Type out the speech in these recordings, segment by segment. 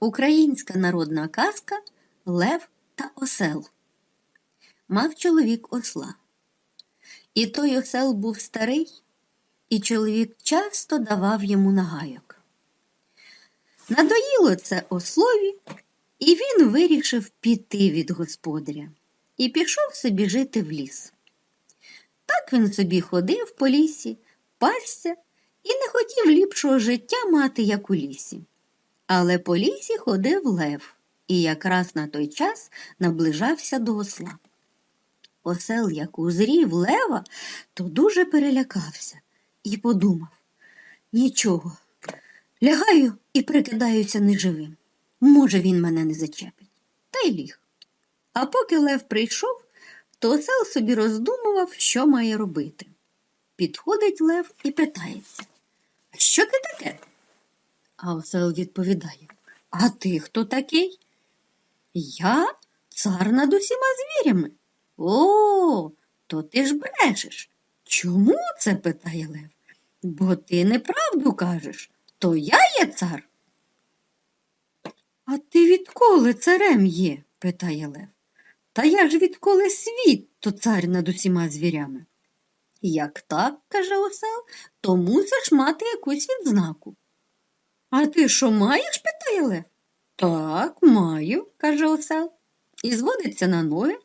Українська народна казка Лев та осел. Мав чоловік осла. І той осел був старий, і чоловік часто давав йому нагайок. Надоїло це ослові, і він вирішив піти від господаря і пішов собі жити в ліс. Так він собі ходив по лісі, пасся і не хотів ліпшого життя мати, як у лісі. Але по лісі ходив лев і якраз на той час наближався до осла. Осел, як узрів лева, то дуже перелякався і подумав нічого, лягаю і прикидаюся неживим. Може, він мене не зачепить. Та й ліг. А поки лев прийшов, то осел собі роздумував, що має робити. Підходить лев і питається що ти таке? А осел відповідає А ти хто такий? Я цар над усіма звірями. О, то ти ж брешеш. Чому це? питає Лев. Бо ти неправду кажеш, то я є цар. А ти відколи царем є? питає Лев. Та я ж відколи світ, то цар над усіма звірями. Як так, каже осел, то мусиш мати якусь відзнаку. А ти що маєш? питає Лев. Так, маю, каже осел, і зводиться на ноги,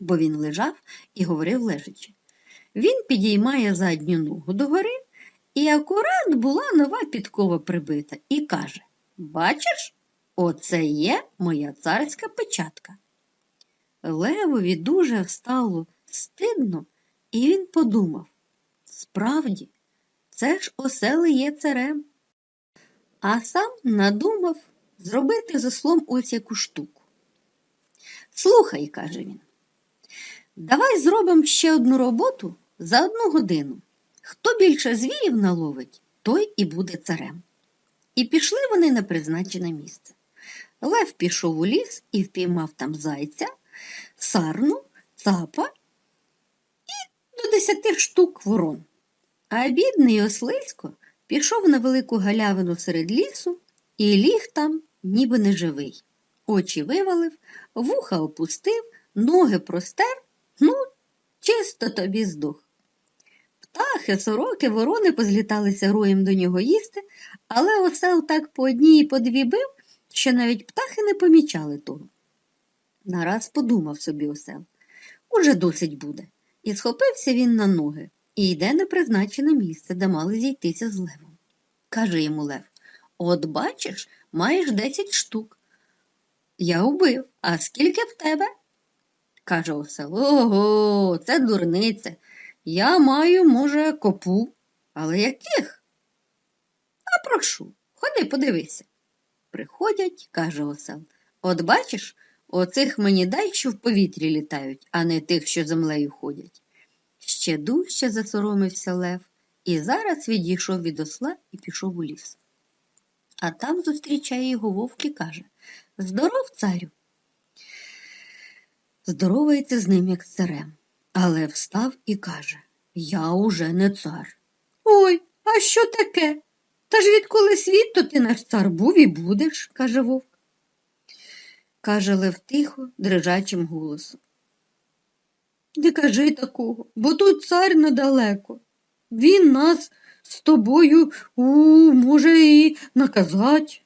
бо він лежав і говорив лежачи. Він підіймає задню ногу догори, і акурат була нова підкова прибита, і каже Бачиш, оце є моя царська печатка. Левові дуже стало стидно, і він подумав справді, це ж осел є царем. А сам надумав зробити з ослом ось яку штуку. Слухай, каже він, давай зробимо ще одну роботу за одну годину. Хто більше звірів наловить, той і буде царем. І пішли вони на призначене місце. Лев пішов у ліс і впіймав там зайця, сарну, цапа і до десяти штук ворон. А бідний ослисько пішов на велику галявину серед лісу і ліг там, ніби неживий. Очі вивалив, вуха опустив, ноги простер, ну, чисто тобі здох. Птахи, сороки, ворони позліталися роєм до нього їсти, але осел так по одній і по дві бив, що навіть птахи не помічали того. Нараз подумав собі осел. Уже досить буде. І схопився він на ноги і йде на призначене місце, де мали зійтися з левом. Каже йому Лев От бачиш, маєш десять штук. Я убив, а скільки в тебе? каже осел. Ого, це дурниця. Я маю, може, копу, але яких? А прошу, ходи, подивися. Приходять, каже осел. От бачиш, оцих мені дай, що в повітрі літають, а не тих, що землею ходять. Ще дужче засоромився Лев і зараз відійшов від осла і пішов у ліс. А там зустрічає його вовк і каже Здоров, царю. Здоровається з ним, як з царем, але встав і каже Я уже не цар. Ой, а що таке? Та ж відколи світ, то ти наш цар був і будеш, каже вовк. Каже Лев тихо, дрижачим голосом. Не кажи такого, бо тут цар недалеко. Він нас з тобою у, може і наказать.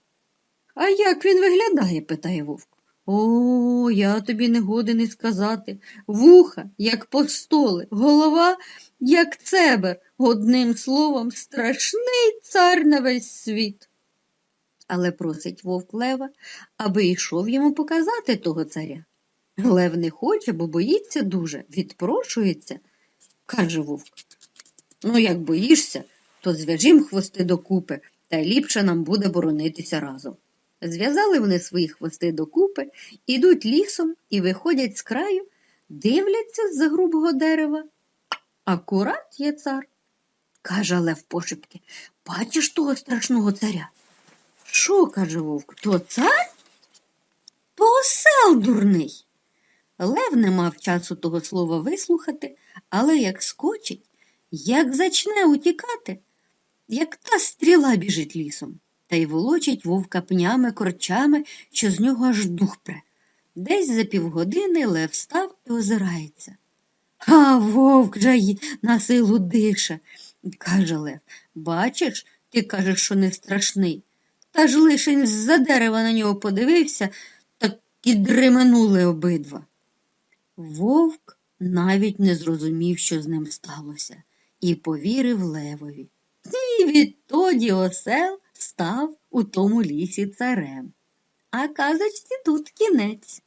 А як він виглядає? питає вовк. О, я тобі не годен і сказати. Вуха, як постоли, голова, як цебер, одним словом, страшний цар на весь світ. Але просить вовк Лева, аби йшов йому показати того царя. Лев не хоче, бо боїться дуже, відпрошується, каже вовк. Ну, як боїшся, то зв'яжім хвости докупи, та й ліпше нам буде боронитися разом. Зв'язали вони свої хвости докупи, ідуть лісом і виходять з краю, дивляться з-за грубого дерева. Акурат є цар. Каже Лев пошепки, бачиш того страшного царя? Що, каже вовк, то цар? То осел дурний. Лев не мав часу того слова вислухати, але як скочить, як зачне утікати, як та стріла біжить лісом. та й волочить вовка пнями, корчами, що з нього аж дух пре. Десь за півгодини лев став і озирається. А вовк же й на силу дише, каже Лев. Бачиш, ти кажеш, що не страшний. Та ж лишень з-за дерева на нього подивився, так і дременули обидва. Вовк навіть не зрозумів, що з ним сталося, і повірив левові. І відтоді осел став у тому лісі царем. А казочці тут кінець.